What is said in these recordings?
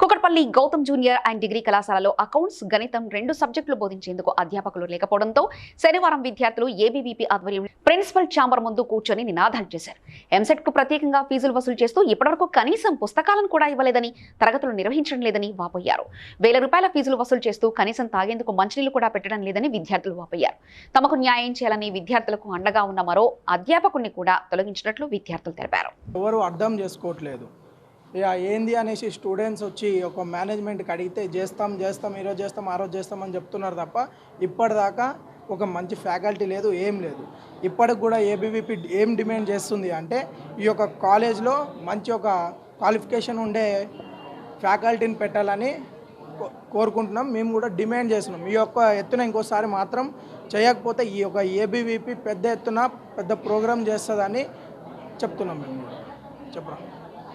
Kukatpally Gautam junior and degree కళాశాలలో accounts గణితం రెండు సబ్జెక్టులు బోధించేందుకు అధ్యాపకులు లేకపోవడంతో శనివారం విద్యార్థులు ఏబీవీపీ ఆధ్వర్యంలో ప్రిన్సిపల్ ఛాంబర్ ముందు కూర్చొని నినాదాలు చేశారు. ఎంసెట్కు ప్రత్యేకంగా ఫీజులు వసూలు చేస్తూ ఇప్పటివరకు కనీసం పుస్తకాలను కూడా ఇవ్వలేదని తరగతులు నిర్వహించడం లేదని వాపోయారు. వేల రూపాయల ఫీజులు వసూలు చేస్తూ కనీసం తాగేందుకు మంచినీళ్ళు కూడా పెట్టడం లేదని విద్యార్థులు వాపోయారు. తమకు న్యాయం చేయాలని విద్యార్థులకు అండగా ఉన్న మరో అధ్యాపకుడిని కూడా తొలగించినట్లు విద్యార్థులు తెలిపారు. ఎవరు అర్థం చేసుకోవట్లేదు. ఇక ఏంది అనేసి స్టూడెంట్స్ వచ్చి ఒక మేనేజ్మెంట్కి అడిగితే చేస్తాం చేస్తాం ఈరోజు చేస్తాం ఆ రోజు చేస్తాం అని చెప్తున్నారు తప్ప ఇప్పటిదాకా ఒక మంచి ఫ్యాకల్టీ లేదు ఏం లేదు. ఇప్పటికి కూడా ఏబీవీపీ ఏం డిమాండ్ చేస్తుంది అంటే ఈ యొక్క కాలేజ్లో మంచి ఒక క్వాలిఫికేషన్ ఉండే ఫ్యాకల్టీని పెట్టాలని కో- కోరుకుంటున్నాం. మేము కూడా డిమాండ్ చేస్తున్నాం. ఈ యొక్క ఎత్తున ఇంకోసారి మాత్రం చేయకపోతే ఈ యొక్క ఏబీవీపీ పెద్ద ఎత్తున పెద్ద ప్రోగ్రామ్ చేస్తుందని చెప్తున్నాం మేము చెప్పరా?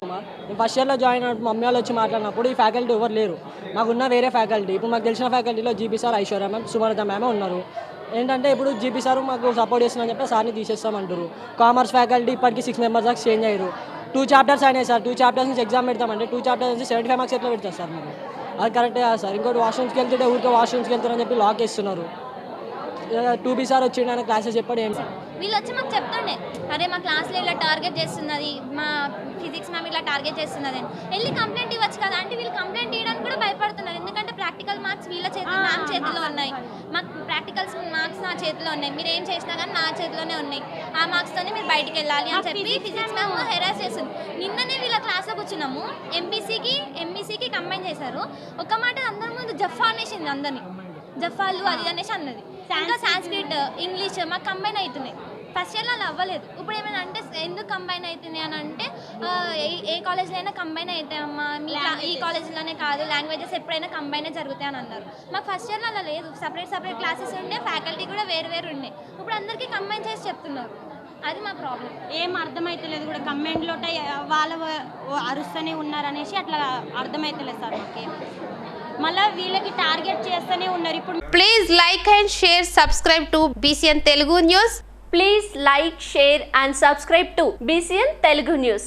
కుమార్ నేను ఫస్ట్ ఇయర్లో జాయిన్ అయినప్పుడు మమ్మీ వాళ్ళు వచ్చి మాట్లాడినప్పుడు ఈ ఫ్యాకల్టీ ఎవరు లేరు. మాకున్న వేరే ఫ్యాకల్టీ ఇప్పుడు మాకు తెలిసిన ఫ్యాకల్టీలో GP sir Aishwarya ma'am Sumalatha మ్యామే ఉన్నారు. ఏంటంటే ఇప్పుడు జీపీ సార్ మాకు సపోర్ట్ చేస్తున్నారని చెప్పి సార్ని తీసేస్తామంటారు. కామర్స్ ఫ్యాకల్టీ ఇప్పటికి సిక్స్ మెంబర్స్ దాకా చేంజ్ అయ్యారు. టూ చాప్టర్స్ అయినాయి సార్. టూ చాప్టర్స్ నుంచి ఎగ్జామ్ పెడతామంటే టూ చాప్టర్స్ నుంచి సెవెంటీ ఫైవ్ మార్క్స్ ఎట్లా పెడతారు సార్ మేము అది కరెక్టే కాదు సార్. ఇంకోటి వాష్రూమ్స్కి వెళ్తుంటే ఊరికే వాష్రూమ్స్కి వెళ్తారని చెప్పి లాక్ వేస్తున్నారు. టూ బీ సార్ వచ్చిండు ఆయన క్లాసెస్ చెప్పాడు ఏం వీళ్ళు వచ్చి మాకు చెప్తుండే. అరే మా క్లాస్లో ఇలా టార్గెట్ చేస్తున్నది. మా ఫిజిక్స్ ఇలా టార్గెట్ చేస్తున్నది. అని వెళ్ళి కంప్లైంట్ ఇవ్వచ్చు కదా. అంటే వీళ్ళు కంప్లైంట్ ఇవ్వడానికి కూడా భయపడుతున్నారు. ఎందుకంటే ప్రాక్టికల్ మార్క్స్ వీళ్ళ చేతిలో మ్యామ్ చేతిలో ఉన్నాయి. మాకు ప్రాక్టికల్స్ మార్క్స్ నా చేతిలో ఉన్నాయి. మీరు ఏం చేసినా కానీ నా చేతిలోనే ఉన్నాయి. ఆ మార్క్స్తోనే మీరు బయటికి వెళ్ళాలి అని చెప్పి ఫిజిక్స్ మ్యామ్ హెరాస్ చేస్తుంది. నిన్ననే వీళ్ళ క్లాస్లో కూర్చున్నాము. ఎంపీసీకి ఎంఈసీకి కంబైన్ చేశారు. ఒక మాట అందరి ముందు జఫా అనేసింది అందరినీ. జఫాలు అది అనేసి అన్నది. ఇంకా సాంస్క్రిట్ ఇంగ్లీష్ మాకు కంబైన్ అవుతున్నాయి ఫస్ట్ ఇయర్లో అలా అవ్వలేదు. ఇప్పుడు ఏమైనా అంటే ఎందుకు కంబైన్ అవుతున్నాయి అని అంటే ఏ- ఏ కాలేజ్లో అయినా కంబైన్ అవుతాయమ్మా ఈ కాలేజ్లోనే కాదు లాంగ్వేజెస్ ఎప్పుడైనా కంబైన్ జరుగుతాయి అని అన్నారు. మాకు ఫస్ట్ ఇయర్లో అలా లేదు. సపరేట్ సపరేట్ క్లాసెస్ ఉండే ఫ్యాకల్టీ కూడా వేరు వేరు ఉండే. ఇప్పుడు అందరికీ కంబైన్ చేసి చెప్తున్నారు. అది మా ప్రాబ్లం ఏం అర్థమైతలేదు కూడా. కమెంట్లో వాళ్ళ అరుస్తూనే ఉన్నారనేసి అట్లా అర్థమైతలేదు సార్ మాకు. మళ్ళీ వీళ్ళకి టార్గెట్ చేస్తూనే ఉన్నారు. ఇప్పుడు please like and share subscribe to BCN Telugu news please like share and subscribe to BCN Telugu news